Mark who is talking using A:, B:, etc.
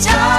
A: 자